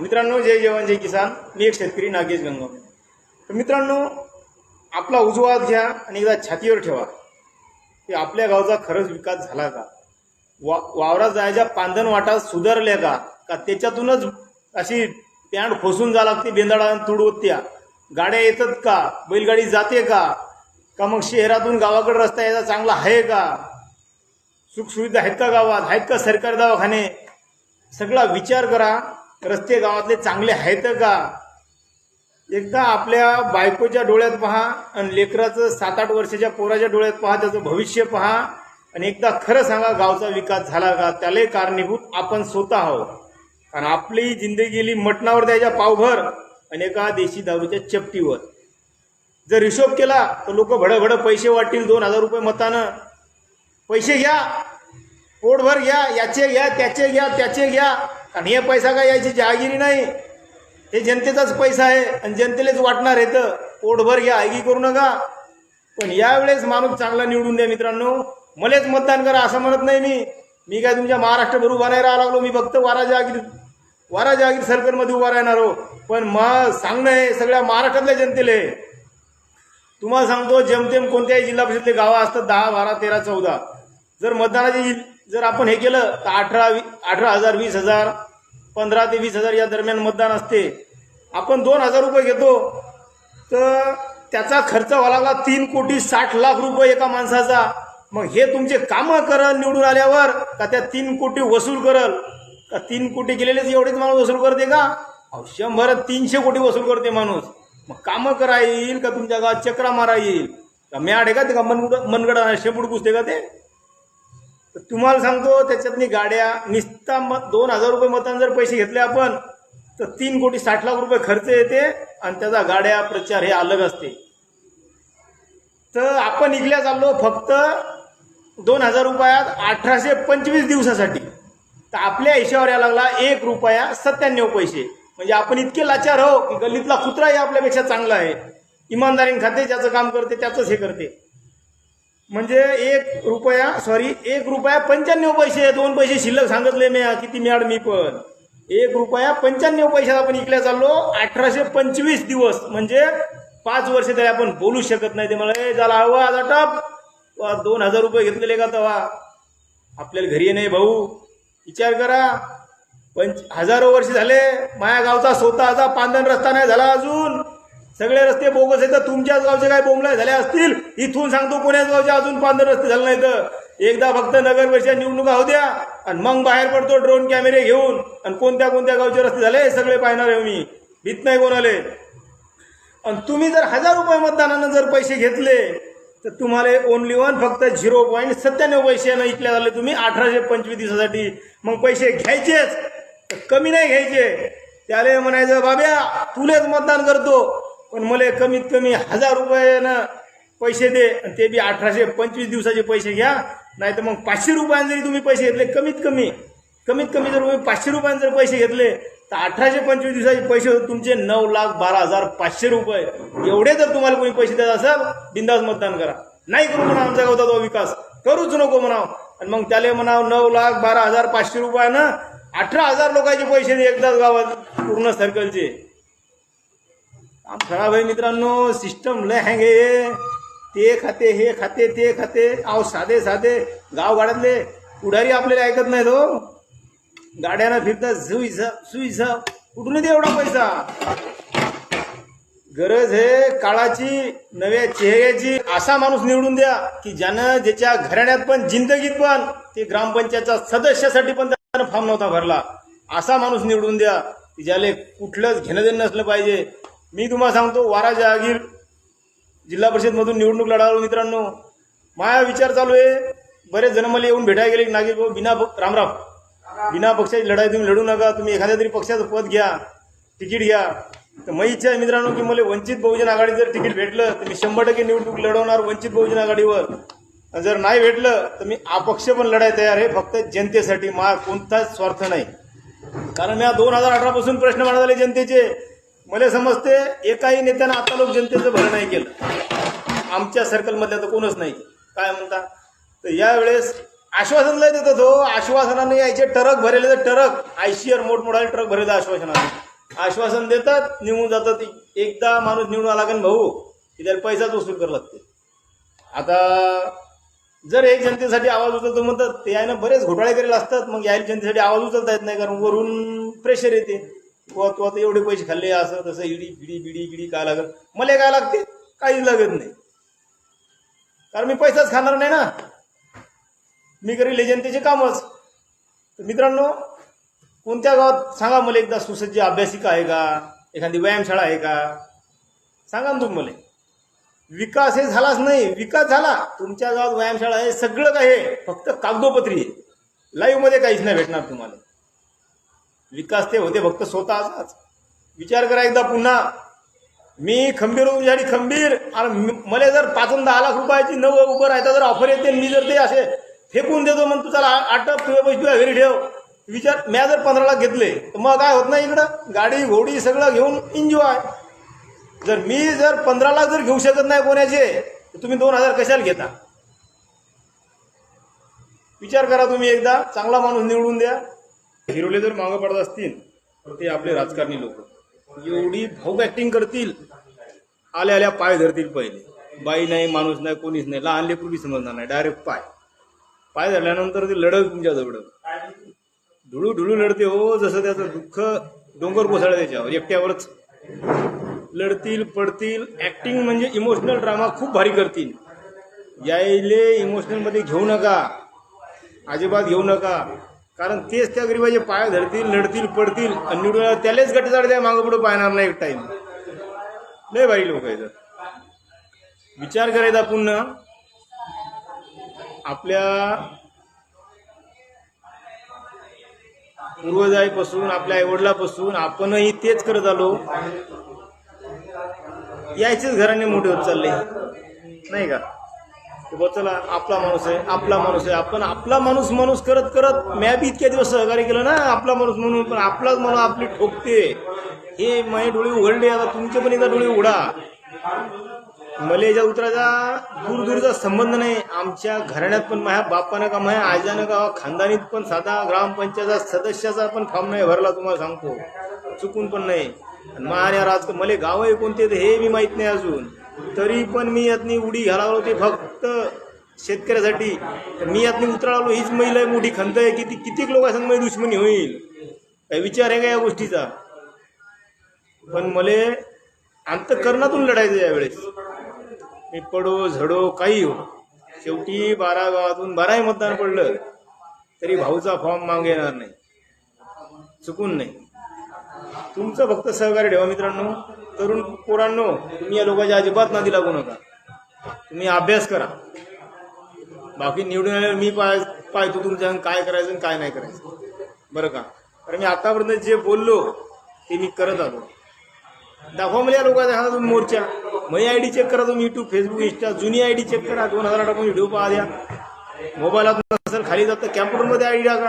मित्रांनो जय जवान जय किसान. मी एक शेतकरी नागेश गंगम तर मित्रांनो आपला उजवा घ्या आणि एकदा छातीवर ठेवा. की आपल्या गावचा खरंच विकास झाला का? वा वावरात जायच्या पांधन वाटा सुधारल्या का? का त्याच्यातूनच अशी पॅन्ट खोसून जा लागते बेंदाडा तुडवत्या गाड्या येतात का? बैलगाडी जाते का? का मग शहरातून गावाकडे रस्ता यायचा चांगला आहे का? सुखसुविधा आहेत का गावात? आहेत का सरकारी दवाखाने? सगळा विचार करा. रस्ते गावातले चांगले आहेत का? एकदा आपल्या बायकोच्या डोळ्यात पहा आणि लेकराचं सात आठ वर्षाच्या पोराच्या डोळ्यात पहा त्याचं भविष्य पहा आणि एकदा खरं सांगा गावचा विकास झाला का? त्यालाही कारणीभूत आपण स्वतः आहोत. कारण आपली जिंदगी गेली मटणावर द्यायच्या पावभर आणि एका देशी दारूच्या चपटीवर. जर हिशोब केला तर लोक भडभड पैसे वाटतील दोन हजार रुपये मतानं. पैसे घ्या पोटभर घ्या याचे घ्या त्याचे घ्या त्याचे घ्या. कारण हे पैसा काय यायची जहागिरी नाही? हे जनतेचाच पैसा आहे आणि जनतेलाच वाटणार आहे तर. पोटभर घ्या आयगी करू नका. पण यावेळेस माणूस चांगला निवडून द्या मित्रांनो. मलेच मतदान करा असं म्हणत नाही मी. मी काय तुमच्या महाराष्ट्रभर उभा नाही राहा लागलो मी फक्त वारा जहागीर वारा जहागीर सरकारमध्ये उभा राहणार हो पण मग सांगणं हे सगळ्या महाराष्ट्रातल्या जनतेला आहे. तुम्हाला सांगतो जेमतेम कोणत्याही जिल्हा परिषदले गावं असतात दहा बारा तेरा चौदा. जर मतदानाची जर आपण हे केलं तर अठरा वी अठरा हजार वीस हजार पंधरा ते वीस हजार या दरम्यान मतदान असते. आपण दोन हजार रुपये घेतो तर त्याचा खर्च व्हायला लागला तीन कोटी साठ लाख रुपये एका माणसाचा. मग हे तुमचे कामं करल निवडून आल्यावर का त्या तीन कोटी वसूल करल? का तीन कोटी गेलेलेच एवढेच माणूस वसूल करते का? शंभर तीनशे कोटी वसूल करते माणूस. मग कामं करा येईल का तुमच्या गावात चक्रा मारा येईल? का मॅड आहे का ते का मनगड मनगडा शेपूट पुसते का ते? तर तुम्हाला सांगतो त्याच्यातनी गाड्या निस्ता मत दोन हजार रुपये मतान जर पैसे घेतले आपण तर तीन कोटी साठ लाख रुपये खर्च येते आणि त्याचा गाड्या प्रचार हे अलग असते. तर आपण इकल्या चाललो फक्त दोन हजार रुपयात अठराशे पंचवीस दिवसासाठी. तर आपल्या हिशोबावर यायला लागला एक रुपया सत्त्याण्णव पैसे. म्हणजे आपण इतके लाचार हो की गल्लीतला कुत्राही आपल्यापेक्षा चांगला आहे. इमानदारीने खाते ज्याचं काम करते त्याचंच हे करते. म्हणजे एक रुपया सॉरी एक रुपया पंच्याण्णव पैसे दोन पैसे शिल्लक सांगितले मी किती मिळाड मी पण. एक रुपया पंच्याण्णव पैशात आपण इकल्या चाललो अठराशे पंचवीस दिवस म्हणजे पाच वर्ष तरी आपण बोलू शकत नाही. ते मला "ए, झाला आज आटप दोन हजार रुपये घेतलेले का तवा? आपल्याला घरी नाही भाऊ. विचार करा. पंच हजारो वर्ष झाले माया गावचा स्वतःचा पांदन रस्ता नाही झाला अजून. सगळे रस्ते बोगस आहेत. तर तुमच्याच गावचे काय बोंबला झाले असतील? इथून सांगतो कोण्याच गावचे अजून पांदन रस्ते झाले नाही तर एकदा फक्त नगर परिषद निवडणुका होऊ द्या. आणि मग बाहेर पडतो ड्रोन कॅमेरे घेऊन. आणि कोणत्या कोणत्या गावचे रस्ते झाले हे सगळे पाहणार आहे मी. भीत नाही कोणाले. आणि तुम्ही जर हजार रुपये मतदानानं जर पैसे घेतले तर तुम्हाला ओनली वन फक्त झिरो पॉईंट सत्त्याण्णव पैशानं इकल्या झाले तुम्ही. अठराशे पंचवीस दिवसासाठी. मग पैसे घ्यायचेच. तर कमी नाही घ्यायचे. त्याला म्हणायचं बाब्या तुलेच मतदान करतो. पण मला कमीत कमी हजार रुपयानं पैसे दे आणि ते बी अठराशे पंचवीस दिवसाचे पैसे घ्या. नाही तर मग पाचशे रुपयाने जरी तुम्ही पैसे घेतले कमीत कमी कमीत कमी जर तुम्ही पाचशे रुपयाने जर पैसे घेतले तर अठराशे पंचवीस दिवसाचे पैसे तुमचे नऊ लाख बारा हजार पाचशे रुपये. एवढे जर तुम्हाला कोणी पैसे देत असाल बिंदास मतदान करा. नाही करू म्हणा आमचा गावचा तो विकास. करूच नको म्हणाव. आणि मग त्याला म्हणाव नऊ लाख बारा हजार पाचशे रुपयानं अठरा हजार लोकांचे पैसे एकदाच गावात पूर्ण सर्कलचे काम खराब आहे मित्रांनो सिस्टम लय हँग आहे. ते खाते हे खाते ते खाते. अहो साधे साधे. गाव गाड्यातले पुढारी आपल्याला ऐकत नाही हो. गाड्यानं फिरता सुई सुई कुठून येते एवढा पैसा? गरज हे काळाची नव्या चेहऱ्याची. असा माणूस निवडून द्या की ज्यानं ज्याच्या घराण्यात पण जिंदगीत पण ते ग्रामपंचायतच्या सदस्यासाठी पण त्यानं फॉर्म नव्हता भरला. असा माणूस निवडून द्या की ज्याला कुठलंच घेणं देणं नसलं पाहिजे. मी तुम्हाला सांगतो वारा जहागीर जिल्हा परिषदमधून निवडणूक लढावलो मित्रांनो. माया विचार चालू आहे बरेच जण मला येऊन भेटायला गेले की नागेश भाऊ बिना रामराम बिना पक्षाची लढाई तुम्ही लढू नका तुम्ही एखाद्या तरी पक्षाचं पद घ्या तिकीट घ्या. तर मग इच्छा आहे मित्रांनो की मला वंचित बहुजन आघाडी जर तिकीट भेटलं तर मी शंभर टक्के निवडणूक लढवणार वंचित बहुजन आघाडीवर. जर नाही भेटलं तर मी अपक्ष पण लढाई तयार आहे फक्त जनतेसाठी मा कोणताच स्वार्थ नाही. कारण या दोन हजार अठरापासून प्रश्न मांडत आले जनतेचे. मला समजते एकाही नेत्यानं आता लोक जनतेचं भलं नाही केलं. आमच्या सर्कलमधल्या तर कोणच नाही. काय म्हणता? तर यावेळेस आश्वासन लय देतात हो. आश्वासनाने यायचे ट्रक भरेले तर ट्रक आयशीआर मोठमोठा ट्रक भरेले आश्वासनाने. आश्वासन देतात निवडून जातात एकदा माणूस निवडून आला का भाऊ? की त्याला पैसाच वसूल करावं लागते. आता जर एक जनतेसाठी आवाज उचलतो म्हणतात ते यानं बरेच घोटाळे करेल असतात. मग या जनतेसाठी आवाज उचलता येत नाही कारण वरून प्रेशर येते. तू तू आता एवढे पैसे खाल्ले असं तसं इडी बिडी बिडी बिडी काय लागत मला काय लागते? काहीच लागत नाही. कारण मी पैसाच खाणार नाही ना. मी करेल जनतेचे कामच. तर मित्रांनो कोणत्या गावात सांगा मला एकदा सुसज्ज अभ्यासिका आहे का? एखादी व्यायामशाळा आहे का? सांगा ना तुम्ही मला. विकास हे झालाच नाही. विकास झाला. तुमच्या गावात व्यायामशाळा आहे. सगळं काय आहे. फक्त कागदोपत्री आहे. लाईव्हमध्ये काहीच नाही भेटणार तुम्हाला. विकास ते होते फक्त स्वतःचाच. विचार करा एकदा पुन्हा. मी खंबीर होऊन खंबीर. आणि मला जर पाच दहा लाख रुपयाची नव उभं राहता जर ऑफर येते आणि मी जर ते असे फेकून देतो मग तू चला आटप तुझ्या पैसे तुझ्या घरी ठेव. विचार म्या जर पंधरा लाख घेतले तर मग काय होत नाही इकडं? गाडी घोडी सगळं घेऊन एन्जॉय जर मी जर पंधरा लाख जर घेऊ शकत नाही कोणाचे तर तुम्ही दोन हजार कशाला घेता? विचार करा तुम्ही एकदा. चांगला माणूस निवडून द्या. हिरोले जर मागं पडत असतील तर ते आपले राजकारणी लोक. एवढी भाऊ ऍक्टिंग करतील. आल्या आल्या पाय धरतील पहिले. बाई नाही माणूस नाही कोणीच नाही. लहान लेकरू समजणार नाही. डायरेक्ट पाय. पाय धरल्यानंतर ते लढत तुमच्या जवळ. ढुळू लढते हो जसं त्याचं दुःख डोंगर कोसळलं त्याच्यावर एकट्यावरच. लढतील पडतील. ऍक्टिंग म्हणजे इमोशनल ड्रामा खूप भारी करतील. यायले इमोशनलमध्ये घेऊ नका. अजिबात घेऊ नका. कारण तेच त्या गरीबाचे पाय धरतील लढतील पडतील आणि निवडून त्यालाच त्यालाच गटचाड द्या मागं पुढे पाहणार नाही एक टाइम लय भारी लोक आहेत. विचार करायचा पुन्हा. आपल्या पूर्वजाईपासून आपल्या आईवडिलापासून आपणही तेच करत आलो. यायचेच घराने मोठे होत चालले. नाही का? की चला आपला माणूस आहे आपला माणूस आहे. आपण आपला माणूस माणूस करत करत म्या बी इतक्या दिवस सहकार्य केलं ना आपला माणूस म्हणून पण आपलाच माणूस आपली ठोकते. हे माझे डोळे उघडले आता तुमचे पण एकदा डोळे उघडा. मलेच्या उतराचा दूर दूरचा संबंध नाही. आमच्या घराण्यात पण माझ्या बापानं का माझ्या आजानं का खानदानीत पण साधा ग्रामपंचायत सदस्याचा पण फॉर्म नाही भरला तुम्हाला सांगतो. चुकून पण नाही. आणि माझ्या राज मला गाव आहे कोणते हे मी माहीत नाही अजून. तरी पण मी यातनी उडी घालावलो ते फक्त शेतकऱ्यासाठी. तर मी यातनी उतरावलो हीच महिला आहे मोठी. खंत आहे किती कितीक लोकांसंग दुश्मनी होईल? काय विचार आहे का या गोष्टीचा? पण मले अंतकरणातून लढायचं यावेळेस. मी पडो झडो काही हो. शेवटी बारा गावातून बाराही मतदान पडलं. तरी भाऊचा फॉर्म मागे येणार नाही. चुकून नाही. तुमचं फक्त सहकार्य ठेवा मित्रांनो. तरुण पोरांनो तुम्ही या लोकांच्या अजिबात नादी लागू नका. तुम्ही अभ्यास करा. बाकी निवडून आल्यावर मी पाय पाहतो तुमच्या काय करायचं आणि काय नाही करायचं. बरं का? कारण मी आतापर्यंत जे बोललो ते मी करत आलो. दाखवा मला या लोकांचा हा तुम्ही मोर्चा. माझी आय डी चेक करा तुम्ही यूट्यूब फेसबुक इंस्टा जुनी आय डी चेक करा. दोन हजार टाकून व्हिडिओ पहा द्या. मोबाईलात नसेल खाली जातं. कॅम्प्युटरमध्ये आय डी टाका.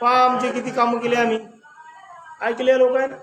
पहा आमचे किती कामं केले आम्ही. काय लोकांना?